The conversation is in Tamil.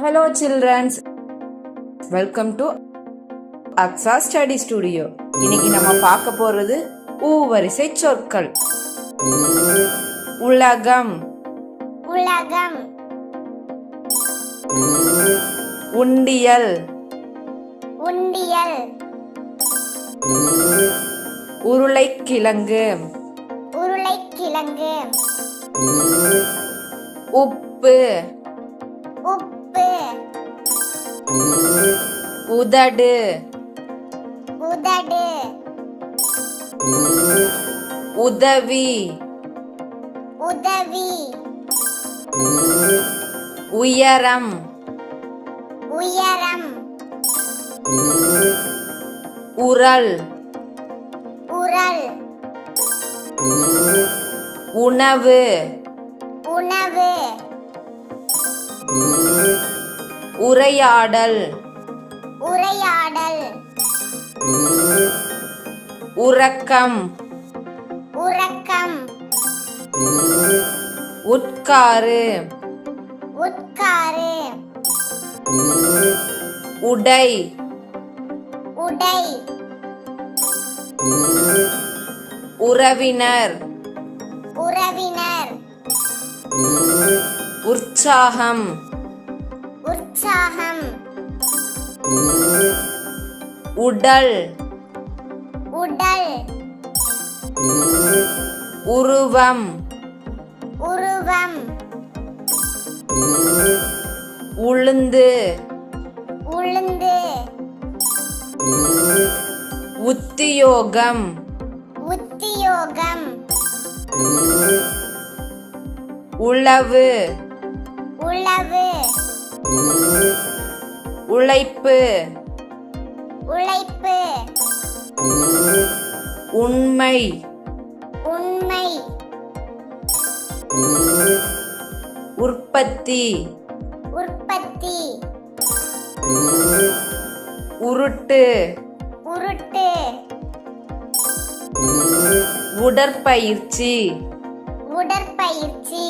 Hello childrens welcome to Aqsa study studio இன்னைக்கு நம்ம பார்க்க போறது ஊ வரிசை சொற்கள். உலகம். உலகம். உண்டியல். உண்டியல். உருளைக்கிழங்கு. உருளைக்கிழங்கு. உப்பு. உப்பு. உதடு. உதடு. உதவி. உதவி. உயரம். உயரம். உரல். உரல். உணவு. உணவு. உரையாடல். உரையாடல். உறக்கம். உறக்கம். உட்காரு. உட்காரு. உடை. உடை. உறவினர். உறவினர். உற்சாகம். உற்சாகம். உடல். உடல். உருவம். உருவம். உளுந்து. உளுந்து. உத்தியோகம். உத்தியோகம். உளவு. உளவு உழைப்பு. உழைப்பு. உண்மை. உண்மை. உற்பத்தி. உற்பத்தி. உருட்டு. உருட்டு. உடற்பயிற்சி. உடற்பயிற்சி.